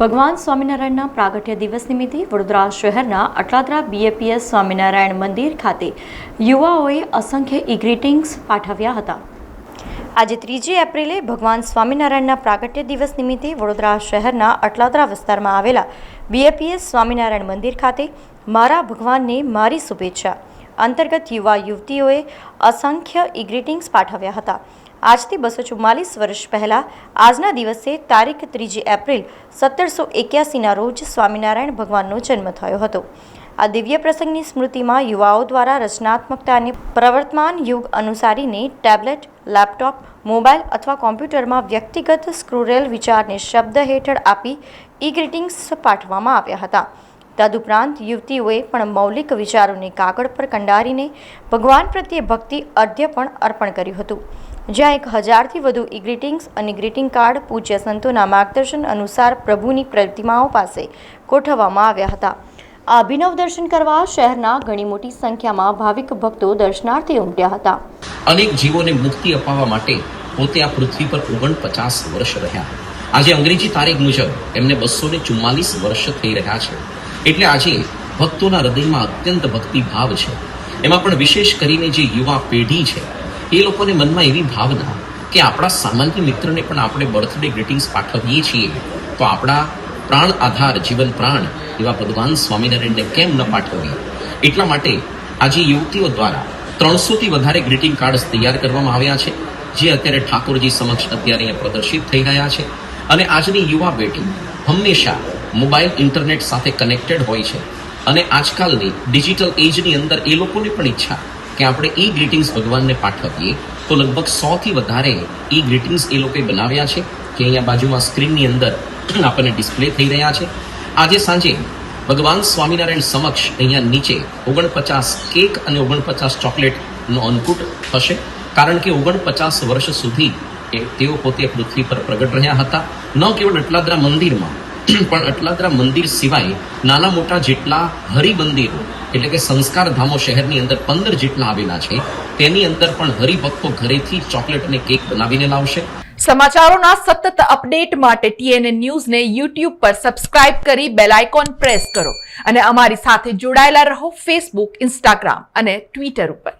ભગવાન સ્વામિનારાયણના પ્રાગટ્ય દિવસ નિમિત્તે વડોદરા શહેરના અટલાદરા બીએપીએસ સ્વામિનારાયણ મંદિર ખાતે યુવાઓએ અસંખ્ય ઈ ગ્રીટિંગ્સ પાઠવ્યા હતા. આજે ત્રીજી એપ્રિલે ભગવાન સ્વામિનારાયણના પ્રાગટ્ય દિવસ નિમિત્તે વડોદરા શહેરના અટલાદરા વિસ્તારમાં આવેલા બીએપીએસ સ્વામિનારાયણ મંદિર ખાતે મારા ભગવાનને મારી શુભેચ્છા અંતર્ગત યુવા યુવતીઓએ અસંખ્ય ઈ ગ્રીટિંગ્સ પાઠવ્યા હતા. આજથી બસો ચુમ્માલીસ વર્ષ પહેલાં આજના દિવસે તારીખ ત્રીજી એપ્રિલ સત્તરસો એક્યાસીના રોજ સ્વામિનારાયણ ભગવાનનો જન્મ થયો હતો. આ દિવ્ય પ્રસંગની સ્મૃતિમાં યુવાઓ દ્વારા રચનાત્મકતાને પ્રવર્તમાન યુગ અનુસારીને ટેબ્લેટ, લેપટોપ, મોબાઈલ અથવા કોમ્પ્યુટરમાં વ્યક્તિગત સ્ક્રુરેલ વિચારને શબ્દ હેઠળ આપી ઈ ગ્રીટિંગ્સ પાઠવવામાં આવ્યા હતા. તદુપરાંત યુવતીઓએ પણ મૌલિક વિચારોને કાગળ પર કંડારીને ભગવાન પ્રત્યે ભક્તિ, અર્ધ્ય પણ અર્પણ કર્યું હતું. જ્યાં એક હજારથી વધુ ઈ ગ્રીટિંગ્સ અને ગ્રીટિંગ કાર્ડ પૂજ્ય સંતોના માર્ગદર્શન અનુસાર પ્રભુની પ્રતિમાઓ પાસે ગોઠવવામાં આવ્યા હતા. આ અભિનવ દર્શન કરવા શહેરના ઘણી મોટી સંખ્યામાં ભાવિક ભક્તો દર્શનાર્થે ઉમટ્યા હતા. અનેક જીવોને મુક્તિ અપાવવા માટે પોતે આ પૃથ્વી પર ઓગણપચાસ વર્ષ રહ્યા. આજે અંગ્રેજી તારીખ મુજબ એમને બસો ચુમ્માલીસ વર્ષ થઈ રહ્યા છે. એટલે આજે ભક્તોના હૃદયમાં અત્યંત ભક્તિભાવ છે. એમાં પણ વિશેષ કરીને જે યુવા પેઢી છે, એ લોકોને મનમાં એવી ભાવના કે આપણા સામાન્ય મિત્રને પણ આપણે બર્થડે ગ્રીટિંગ્સ પાઠવીએ છીએ, તો આપણા પ્રાણ આધાર, જીવન પ્રાણ એવા ભગવાન સ્વામિનારાયણને કેમ ન પાઠવીએ? એટલા માટે આજે યુવતીઓ દ્વારા ત્રણસોથી વધારે ગ્રીટિંગ કાર્ડ્સ તૈયાર કરવામાં આવ્યા છે, જે અત્યારે ઠાકોરજી સમક્ષ અત્યારે પ્રદર્શિત થઈ રહ્યા છે. અને આજની યુવા પેઢી હંમેશા મોબાઈલ, ઇન્ટરનેટ સાથે કનેક્ટેડ હોય છે. અને આજકાલની ડિજિટલ એજની અંદર એ લોકોને પણ ઈચ્છા કે આપણે ઈ ગ્રીટિંગ્સ ભગવાનને પાઠવીએ. તો લગભગ સોથી વધારે ઈ ગ્રીટિંગ્સ એ લોકોએ બનાવ્યા છે કે અહીંયા બાજુમાં સ્ક્રીનની અંદર આપણને ડિસ્પ્લે થઈ રહ્યા છે. આજે સાંજે ભગવાન સ્વામિનારાયણ સમક્ષ અહીંયા નીચે ઓગણપચાસ કેક અને ઓગણપચાસ ચોકલેટનો અન્નકૂટ થશે. કારણ કે ઓગણપચાસ વર્ષ સુધી એ તેઓ પોતે પૃથ્વી પર પ્રગટ રહ્યા હતા. ન કેવળ અટલાદરા મંદિરમાં પણ અટલાદરા મંદિર સિવાય નાના મોટા જેટલા હરિમંદિરો, એટલે કે સંસ્કાર ધામો શહેરની અંદર પંદર જેટલા આવેલા છે, તેની અંદર પણ હરિભક્તો ઘરેથી ચોકલેટ અને કેક બનાવીને લાવશે. સમાચારોના સતત અપડેટ માટે ટીએનએ ન્યૂઝને યુટ્યુબ પર સબસ્ક્રાઇબ કરી બેલ આઇકોન પ્રેસ કરો અને અમારી સાથે જોડાયેલા રહો ફેસબુક, ઇન્સ્ટાગ્રામ અને ટ્વિટર ઉપર.